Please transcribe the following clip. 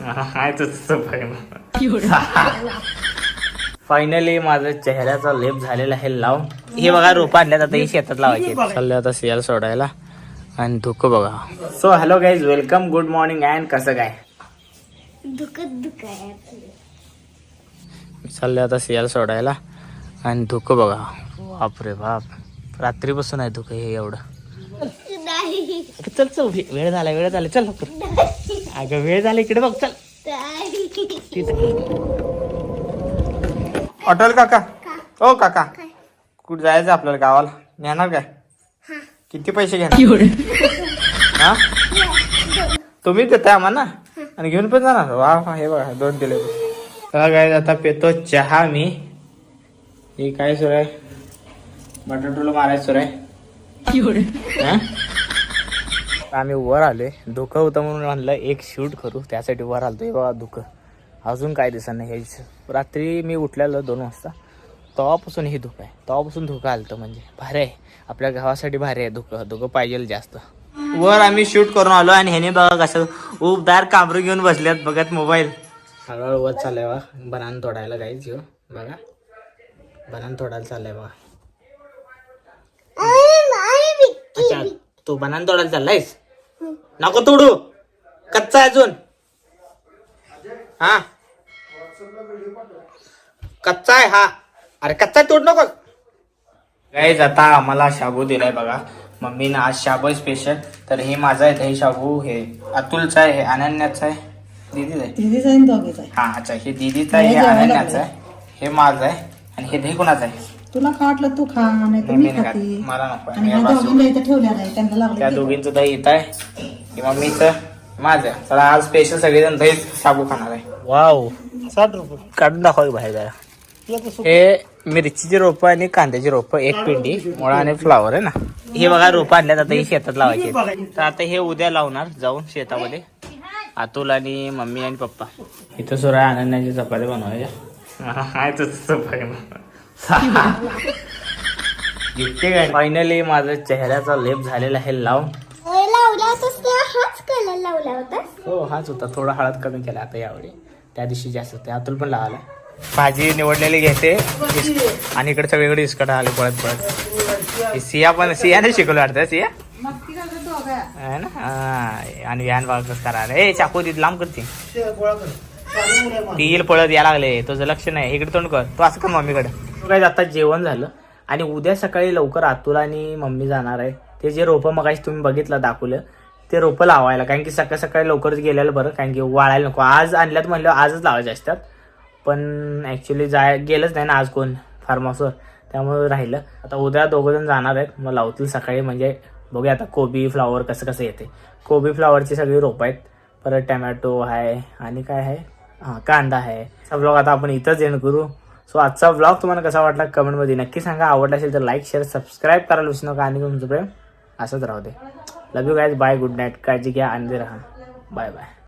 हाय finally माझा चेहऱ्याचा लेप झालेला आहे लावून हे बघा रोप आणल्यात आता ही शेतात लावायची चालले आता सियाल सोडायला आणि धुकं बघा. So hello guys welcome good morning and कसं काय? दुखत दुखाय चालले आता सियाल सोडायला आणि धुकं बघा. बापरे बाप. रात्रीपासून आहे धुकं हे एवढं. चल चल वेळ झाला वेळ झाला. चल लवकर. अगं वेळ झाला इकडे बघ चल. ऑटोल काका? ओ काका. कुठं जायचं आपल्याला गावाला? नेणार काय? किती पैसे घेणार? हा? तुम्ही देताय आम्हाला आणि घेऊन पण जाणार? वा वा, हे बघा दोन दिले काय आता पेतो चहा मी. हे काय सुरू आहे? बटाटोला मारायचं सुरू आहे. हा? आम्ही वर आलोय. धुकं होतं म्हणून म्हणलं एक शूट करू. त्यासाठी वर आलतो. हे बघा धुकं. अजून काय दिसत नाही. हे रात्री मी उठलेलं दोन वाजता. तेव्हापासून हे धुकं आहे. तेव्हापासून धुकं आलतं म्हणजे. भारी आहे. आपल्या गावासाठी भारी आहे धुकं. धुकं पाहिजे जास्त. वर आम्ही शूट करून आलो आणि ह्याने बघा कसं उबदार कांबरू घेऊन बसल्यात बघत मोबाईल हळूहळू वर चाललाय बघा. बनान तोडायला काहीच घेऊ बघा. बनान तोडायला चाललाय बघा. अच्छा तू बनान तोडायला चाललायस? नको तोडू. कच्चा आहे अजून. हा. कच्चा आहे हा. अरे कच्चा आहे, तोड नको. गाईज आता आम्हाला शाबू दिलाय बघा. मम्मीनं आज शाबू स्पेशल तर हे माझं आहे हे शाबू हे अतुलचं आहे हे अनन्याचं आहे. दीदीच आहे. हा अच्छा. हे दीदीचं आहे हे अनन्याचं आहे. हे माझं आहे. आणि हे दही कोणाचं आहे? तुला खा वाटलं तू खा? नाही तर मी खात. खाते मला नको. आणि. ह्या. दोघींना इथं ठेवल्या नाही त्यांना त्या लागलं दोघींचं दही येत आहे. हे मम्मीचं माझं. चला आज स्पेशल सगळेजण दही शाबू खाणार आहे. वाव. साठ रुपये. काढून दाखवा की बाहेर जरा. हे मिरचीची रोपं आणि कांद्याची रोपं एक पिंडी मुळा आणि फ्लावर आहे ना. हे बघा रोपं आणल्यात आता ही शेतात लावायची तर आता हे उद्या लावणार जाऊन शेतामध्ये. अतुल आणि मम्मी आणि पप्पा. इथं सुरा अनन्याची चपाती बनवायच्या हाय चपाती. फायनली माझा चेहऱ्याचा लेप झालेला आहे लावून लावला होतास तेव्हा हाच कलर लावला होता हो हाच होता. थोडा हळद कमी केला आता यावेळी. त्या दिवशी जास्त ते अतुल पण लावला भाजी निवडलेली घेते. आणि इकडे सगळीकडे इस्कट आले पळत पळत. ही सिया पण सियाने शिकवलं वाटतं सिया? है ना? हा. आणि व्यान कसं करा ए चाकू तिथे लांब करते ती. येईल पळत या लागले. तुझं लक्ष नाही. इकडे तोंड कर. तू असं कर मम्मीकडे. तू काय आता जेवण झालं. आणि उद्या सकाळी लवकर अतुल आणि मम्मी जाणार आहे. ते जे रोपं मगाशी तुम्ही बघितलं दाखवलं ते रोपं लावायला. कारण की सकाळ सकाळी लवकरच गेलेलं बरं. कारण की वाळायला नको. आज आणल्यात म्हणलं आजच लावायचे असतात. पण ॲक्च्युली जाय गेलंच नाही ना आज कोण? फार्म हाऊसवर त्यामुळे राहिलं. आता उद्या दोघं जण जाणार आहेत. मग लावतील सकाळी. म्हणजे बघूया आता कोबी फ्लावर कसं कसं येते. कोबी फ्लावरची सगळी रोपं आहेत. परत टमॅटो आहे. आणि काय आहे? हां कांदा आहे. सब लोक आता आपण इथंच येण करू. सो आजचा ब्लॉग तुम्हाला कसा वाटला कमेंटमध्ये नक्की सांगा. आवडला असेल तर लाईक शेअर सबस्क्राईब करायला विसरू नका आणि तुमचं प्रेम असंच राहू दे. Love you guys bye good night काळजी घ्या. आनंदी राहा. Bye bye